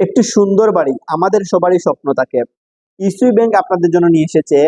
একটি সুন্দর বাড়ি। আমাদের সবারই স্বপ্ন থাকে। ইসুই ব্যাংক আপনাদের জন্য নিয়ে এসেছে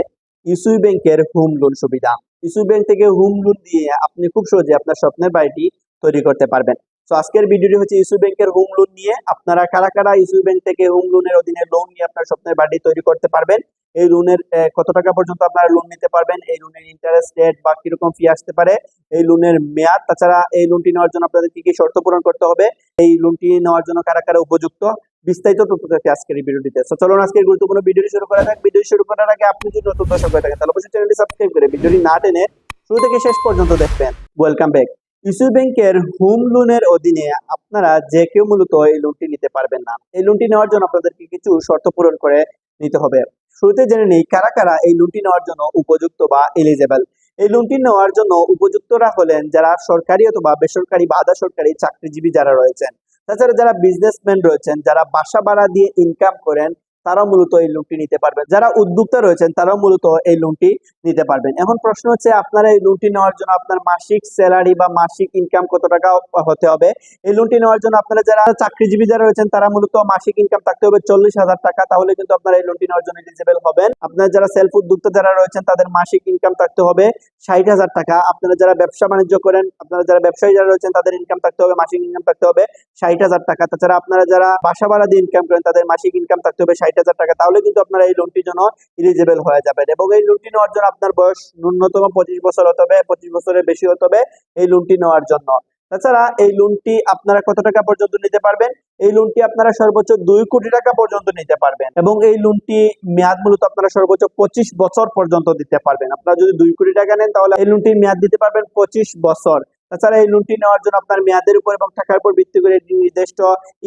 ইসুই ব্যাংকের হোম লোন সুবিধা। ইসুই ব্যাংক থেকে হোম লোন দিয়ে আপনি খুব সহজে আপনার স্বপ্নের বাড়িটি তৈরি করতে পারবেন। তো আজকের ভিডিওটি হচ্ছে ইসু ব্যাংকের হোম লোন নিয়ে। আপনারা কারা কারা ইসু ব্যাংক থেকে হোম লোনের অধীনে লোন নিয়ে আপনার স্বপ্নের বাড়ি তৈরি করতে পারবেন, এই লোনের কত টাকা পর্যন্ত আপনারা লোন নিতে পারবেন, এই লোনের ইন্টারেস্ট রেট বা কীরকম ফি আসতে পারে, এই লোনের মেয়াদ, তাছাড়া এই লোনটি নেওয়ার জন্য আপনাদের কি কি শর্ত পূরণ করতে হবে, এই লোনটি নেওয়ার জন্য কারা কারা উপযুক্ত বিস্তারিত তথ্য থাকছে আজকের এই ভিডিওটিতে তো চলুন আজকের গুরুত্বপূর্ণ ভিডিওটি শুরু করা যাক ভিডিও শুরু করার আগে আপনি যদি নতুন দর্শক হয়ে থাকেন, তাহলে অবশ্যই চ্যানেলটি সাবস্ক্রাইব করে ভিডিওটি না টেনে শুরু থেকে শেষ পর্যন্ত দেখবেন। ওয়েলকাম ব্যাক ইস্যু ব্যাংকের হোম লোনের অধীনে আপনারা যে কেউ মূলত এই লোনটি নিতে পারবেন না। এই লোনটি নেওয়ার জন্য আপনাদেরকে কিছু শর্ত পূরণ করে নিতে হবে। শুরুতে জেনে নেই কারা কারা এই লোনটি নেওয়ার জন্য উপযুক্ত বা এলিজেবল এই লোনটি নেওয়ার জন্য উপযুক্তরা হলেন যারা সরকারি অথবা বেসরকারি বা আধা সরকারি চাকরিজীবী যারা রয়েছেন। তাছাড়া যারা বিজনেসম্যান রয়েছেন যারা বাসা ভাড়া দিয়ে ইনকাম করেন তারাও মূলত এই লোনটি নিতে পারবেন। যারা উদ্যোক্তা রয়েছেন, তারাও মূলত এই লোনটি নিতে পারবেন। এখন প্রশ্ন হচ্ছে, আপনারা এই লোনটি নেওয়ার জন্য আপনার মাসিক স্যালারি বা মাসিক ইনকাম কত টাকা হতে হবে? এই লোনটি নেওয়ার জন্য আপনারা যারা চাকরিজীবী যারা রয়েছেন, তারা মূলত মাসিক ইনকাম থাকতে হবে চল্লিশ হাজার টাকা। তাহলে কিন্তু আপনারা এই লোনটি নেওয়ার জন্য এলিজিবল হবেন। আপনারা যারা সেলফ উদ্যোক্তা যারা রয়েছেন, তাদের মাসিক ইনকাম থাকতে হবে ষাট হাজার টাকা। আপনারা যারা ব্যবসা বাণিজ্য করেন, আপনারা যারা ব্যবসায়ী যারা রয়েছেন, তাদের ইনকাম থাকতে হবে, মাসিক ইনকাম থাকতে হবে ষাট হাজার টাকা। তাছাড়া আপনারা যারা বাসা ভাড়া দিয়ে ইনকাম করেন, তাদের মাসিক ইনকাম থাকতে হবে হাজার টাকা, তাহলে কিন্তু আপনারা এই লোনটির জন্য ইলিজিবল হয়ে যাবেন। এবং এই লোনটি নেওয়ার জন্য আপনার বয়স ন্যূনতম পঁচিশ বছর হতে হবে, পঁচিশ বছরের বেশি হতে হবে এই লোনটি নেওয়ার জন্য। তাছাড়া এই লোনটি আপনারা কত টাকা পর্যন্ত নিতে পারবেন? এই লোনটি আপনারা সর্বোচ্চ দুই কোটি টাকা পর্যন্ত নিতে পারবেন। এবং এই লোনটি মেয়াদ মূলত আপনারা সর্বোচ্চ পঁচিশ বছর পর্যন্ত দিতে পারবেন। আপনারা যদি দুই কোটি টাকা নেন, তাহলে এই লোনটির মেয়াদ দিতে পারবেন পঁচিশ বছর। তাছাড়া এই লোনটি নেওয়ার জন্য আপনার মেয়াদের উপর এবং টাকার উপর ভিত্তি করে নির্দিষ্ট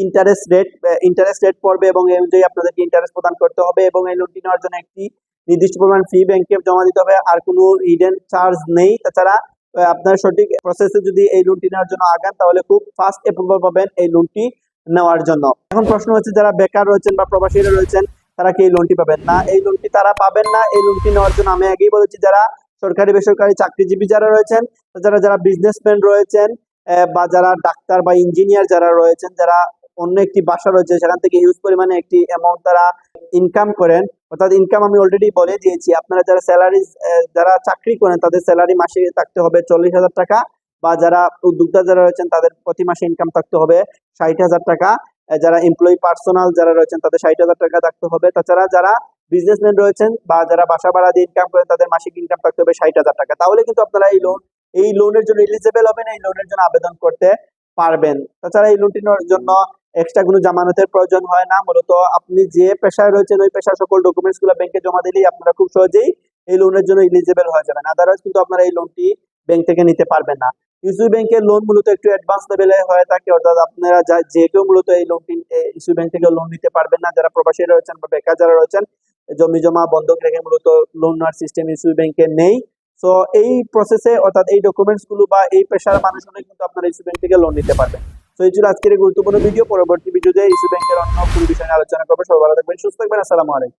ইন্টারেস্ট রেট ইন্টারেস্ট রেট পড়বে এবং এই অনুযায়ী আপনাদেরকে ইন্টারেস্ট প্রদান করতে হবে এবং এই লোনটি নেওয়ার জন্য একটি নির্দিষ্ট পরিমাণ ফি ব্যাংকে জমা দিতে হবে। আর কোনো হিডেন চার্জ নেই। তাছাড়া আপনার সঠিক প্রসেসে যদি এই লোনটি নেওয়ার জন্য আগান, তাহলে খুব ফাস্ট অ্যাপ্রুভাল পাবেন এই লোনটি নেওয়ার জন্য। এখন প্রশ্ন হচ্ছে, যারা বেকার রয়েছেন বা প্রবাসীরা রয়েছেন, তারা কি এই লোনটি পাবেন না? এই লোনটি তারা পাবেন না। এই লোনটি নেওয়ার জন্য আমি আগেই বলেছি, যারা সরকারি বেসরকারি চাকরিজীবী যারা রয়েছেন যারা যারা বিজনেসম্যান রয়েছেন বা যারা ডাক্তার বা ইঞ্জিনিয়ার যারা রয়েছেন, যারা অন্য একটি বাসা রয়েছে, সেখান থেকে হিউজ পরিমাণে একটি অ্যামাউন্ট তারা ইনকাম করেন। অর্থাৎ ইনকাম আমি অলরেডি বলে দিয়েছি, আপনারা যারা স্যালারি যারা চাকরি করেন, তাদের স্যালারি মাসে থাকতে হবে চল্লিশ হাজার টাকা, বা যারা উদ্যোক্তা যারা রয়েছেন, তাদের প্রতি মাসে ইনকাম থাকতে হবে ষাট হাজার টাকা। যারা এমপ্লয়ি পার্সোনাল যারা রয়েছেন, তাদের ষাট হাজার টাকা থাকতে হবে। তাছাড়া যারা বিজনেসম্যান রয়েছেন বা যারা বাসা ভাড়া দিয়ে ইনকাম করেন, তাদের মাসিক ইনকাম থাকতে হবে ষাট হাজার টাকা। তাহলে কিন্তু আপনারা এই লোন এই লোনের জন্য এলিজিবল হবেন, এই লোনের জন্য আবেদন করতে পারবেন। তাছাড়া এই লোনটি নেওয়ার জন্য এক্সট্রা কোনো জামানতের প্রয়োজন হয় না। মূলত আপনি যে পেশায় রয়েছেন, ওই পেশার সকল ডকুমেন্টসগুলো ব্যাংকে জমা দিলেই আপনারা খুব সহজেই এই লোনের জন্য এলিজিবল হয়ে যাবেন। আদারওয়াইজ কিন্তু আপনারা এই লোনটি ব্যাংক থেকে নিতে পারবেন না। ইস্যু ব্যাংকের লোন মূলত একটু অ্যাডভান্স লেভেলে হয়ে থাকে অর্থাৎ আপনারা যা- যে কেউ মূলত এই লোনটি ইস্যু ব্যাংক থেকে লোন নিতে পারবেন না, যারা প্রবাসী রয়েছেন বা বেকার যারা রয়েছেন, জমি জমা বন্ধক রেখে মূলত লোন নেওয়ার সিস্টেম ইস্যু ব্যাংকে নেই। তো এই প্রসেসে অর্থাৎ এই ডকুমেন্টসগুলো বা এই পেশার মানুষগুলো কিন্তু আপনারা ইস্যু ব্যাংক থেকে লোন নিতে পারবেন। তো এই ছিল আজকের গুরুত্বপূর্ণ ভিডিও পরবর্তী ভিডিওতে ইস্যু ব্যাংকের অন্য কোনো বিষয় নিয়ে আলোচনা করব। সবাই ভালো থাকবেন, সুস্থ থাকবেন। আসসালামু আলাইকুম।